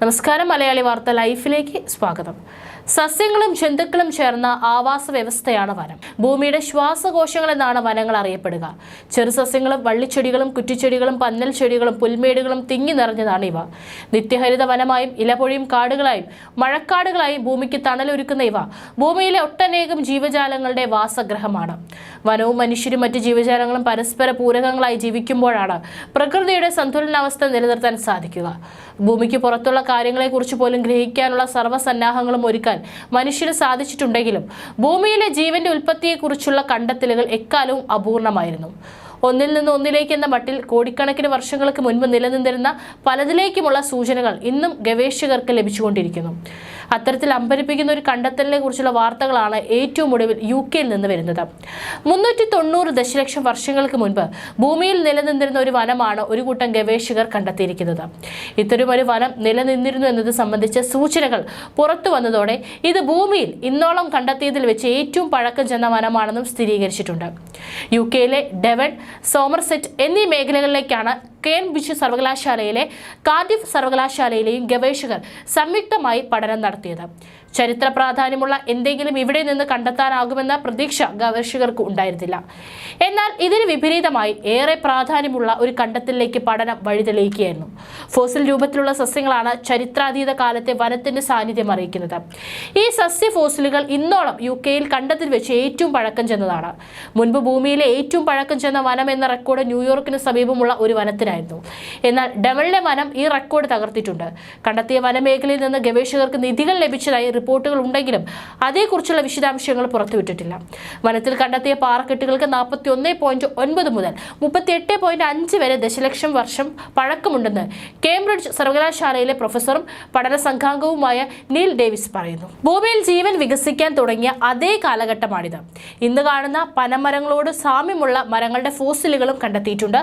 നമസ്കാരം മലയാളി വാർത്ത ലൈഫിലേക്ക് സ്വാഗതം. സസ്യങ്ങളും ജന്തുക്കളും ചേർന്ന ആവാസ വ്യവസ്ഥയാണ് വനം. ഭൂമിയുടെ ശ്വാസകോശങ്ങൾ എന്നാണ് വനങ്ങൾ അറിയപ്പെടുക. ചെറു സസ്യങ്ങളും വള്ളിച്ചെടികളും കുറ്റിച്ചെടികളും പന്നൽ ചെടികളും പുൽമേടുകളും തിങ്ങി നിറഞ്ഞതാണ് ഇവ. നിത്യഹരിത വനമായും ഇലപൊഴിയും കാടുകളായും മഴക്കാടുകളായും ഭൂമിക്ക് തണലൊരുക്കുന്ന ഇവ ഭൂമിയിലെ ഒട്ടനേകം ജീവജാലങ്ങളുടെ വാസഗ്രഹമാണ്. വനവും മനുഷ്യരും മറ്റ് ജീവജാലങ്ങളും പരസ്പര പൂരകങ്ങളായി ജീവിക്കുമ്പോഴാണ് പ്രകൃതിയുടെ സന്തുലനാവസ്ഥ നിലനിർത്താൻ സാധിക്കുക. ഭൂമിക്ക് പുറത്തുള്ള കാര്യങ്ങളെക്കുറിച്ച് പോലും ഗ്രഹിക്കാനുള്ള സർവസന്നാഹങ്ങളും ഒരുക്കാൻ മനുഷ്യന് സാധിച്ചിട്ടുണ്ടെങ്കിലും ഭൂമിയിലെ ജീവന്റെ ഉൽപ്പത്തിയെക്കുറിച്ചുള്ള കണ്ടെത്തലുകൾ എക്കാലവും അപൂർണമായിരുന്നു. ഒന്നിൽ നിന്ന് ഒന്നിലേക്ക് എന്ന മട്ടിൽ കോടിക്കണക്കിന് വർഷങ്ങൾക്ക് മുൻപ് നിലനിന്നിരുന്ന പലതിലേക്കുമുള്ള സൂചനകൾ ഇന്നും ഗവേഷകർക്ക് ലഭിച്ചുകൊണ്ടിരിക്കുന്നു. അത്തരത്തിൽ അമ്പരിപ്പിക്കുന്ന ഒരു കണ്ടെത്തലിനെ കുറിച്ചുള്ള വാർത്തകളാണ് ഏറ്റവും ഒടുവിൽ യു കെയിൽ നിന്ന് വരുന്നത്. മുന്നൂറ്റി തൊണ്ണൂറ് ദശലക്ഷം വർഷങ്ങൾക്ക് മുൻപ് ഭൂമിയിൽ നിലനിന്നിരുന്ന ഒരു വനമാണ് ഒരു കൂട്ടം ഗവേഷകർ കണ്ടെത്തിയിരിക്കുന്നത്. ഇത്തരം ഒരു വനം നിലനിന്നിരുന്നു എന്നത് സംബന്ധിച്ച സൂചനകൾ പുറത്തു വന്നതോടെ ഇത് ഭൂമിയിൽ ഇന്നോളം കണ്ടെത്തിയതിൽ വെച്ച് ഏറ്റവും പഴക്കം ചെന്ന വനമാണെന്നും സ്ഥിരീകരിച്ചിട്ടുണ്ട്. യു കെയിലെ ഡെവൺ സോമർസെറ്റ് എന്നീ മേഖലകളിലേക്കാണ് കേംബ്രിഡ്ജ് സർവകലാശാലയിലെ കാർഡിഫ് സർവകലാശാലയിലെയും ഗവേഷകർ സംയുക്തമായി പഠനം നടത്തിയത്. ചരിത്ര പ്രാധാന്യമുള്ള എന്തെങ്കിലും ഇവിടെ നിന്ന് കണ്ടെത്താനാകുമെന്ന പ്രതീക്ഷ ഗവേഷകർക്ക് ഉണ്ടായിരുന്നില്ല. എന്നാൽ ഇതിന് വിപരീതമായി ഏറെ പ്രാധാന്യമുള്ള ഒരു കണ്ടെത്തലിലേക്ക് പഠനം വഴിതെളിയിക്കുകയായിരുന്നു. ഫോസിൽ രൂപത്തിലുള്ള സസ്യങ്ങളാണ് ചരിത്രാതീത കാലത്തെ വനത്തിന്റെ സാന്നിധ്യം അറിയിക്കുന്നത്. ഈ സസ്യ ഫോസിലുകൾ ഇന്നോളം യു കെയിൽ കണ്ടതിൽ വെച്ച് ഏറ്റവും പഴക്കം ചെന്നതാണ്. മുൻപ് ഭൂമിയിലെ ഏറ്റവും പഴക്കം ചെന്ന വനം എന്ന റെക്കോർഡ് ന്യൂയോർക്കിന് സമീപമുള്ള ഒരു വനത്തിനായിരുന്നു. എന്നാൽ ഡെവളിലെ വനം ഈ റെക്കോർഡ് തകർത്തിട്ടുണ്ട്. കണ്ടെത്തിയ വനമേഖലയിൽ നിന്ന് ഗവേഷകർക്ക് നിധികൾ ലഭിച്ചതായി റിപ്പോർട്ടുകൾ ഉണ്ടെങ്കിലും അതേക്കുറിച്ചുള്ള വിശദാംശങ്ങൾ പുറത്തുവിട്ടിട്ടില്ല. വനത്തിൽ കണ്ടെത്തിയ പാറക്കെട്ടുകൾക്ക് നാൽപ്പത്തി ഒന്ന് പോയിന്റ് ഒൻപത് മുതൽ മുപ്പത്തി എട്ട് പോയിന്റ് അഞ്ച് വരെ ദശലക്ഷം വർഷം പഴക്കമുണ്ടെന്ന് കേംബ്രിഡ്ജ് സർവകലാശാലയിലെ പ്രൊഫസറും പഠന സംഘാംഗവുമായ നീൽ ഡേവിസ് പറയുന്നു. ഭൂമിയിൽ ജീവൻ വികസിക്കാൻ തുടങ്ങിയ അതേ കാലഘട്ടമാണിത്. ഇന്ന് കാണുന്ന പനമരങ്ങളോട് സാമ്യമുള്ള മരങ്ങളുടെ ഫോസിലുകളും കണ്ടെത്തിയിട്ടുണ്ട്.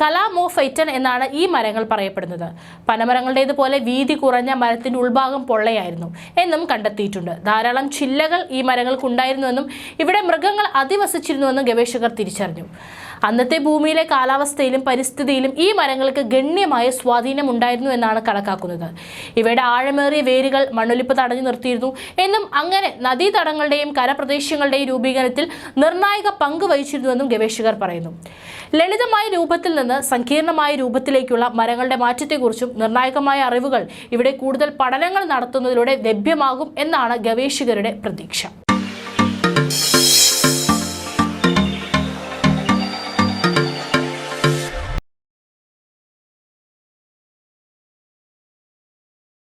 കലാമോഫൈറ്റൻ എന്നാണ് ഈ മരങ്ങൾ പറയപ്പെടുന്നത്. പനമരങ്ങളുടേതുപോലെ വീതി കുറഞ്ഞ മരത്തിന്റെ ഉൾഭാഗം പൊള്ളയായിരുന്നു. എന്നും കണ്ടെത്തിയിട്ടുണ്ട്. ധാരാളം ചില്ലകൾ ഈ മരങ്ങൾക്കുണ്ടായിരുന്നുവെന്നും ഇവിടെ മൃഗങ്ങൾ അധിവസിച്ചിരുന്നുവെന്നും ഗവേഷകർ തിരിച്ചറിഞ്ഞു. അന്നത്തെ ഭൂമിയിലെ കാലാവസ്ഥയിലും പരിസ്ഥിതിയിലും ഈ മരങ്ങൾക്ക് ഗണ്യമായ സ്വാധീനം ഉണ്ടായിരുന്നു എന്നാണ് കണക്കാക്കുന്നത്. ഇവയുടെ ആഴമേറിയ വേരുകൾ മണ്ണൊലിപ്പ് തടഞ്ഞു നിർത്തിയിരുന്നു. എന്നും അങ്ങനെ നദീതടങ്ങളുടെയും കരപ്രദേശങ്ങളുടെയും രൂപീകരണത്തിൽ നിർണായക പങ്ക് വഹിച്ചിരുന്നുവെന്നും ഗവേഷകർ പറയുന്നു. ലളിതമായ രൂപത്തിൽ നിന്ന് സങ്കീർണമായ രൂപത്തിലേക്കുള്ള മരങ്ങളുടെ മാറ്റത്തെക്കുറിച്ചും നിർണായകമായ അറിവുകൾ ഇവിടെ കൂടുതൽ പഠനങ്ങൾ നടത്തുന്നതിലൂടെ ലഭ്യമാകും എന്നാണ് ഗവേഷകരുടെ പ്രതീക്ഷ.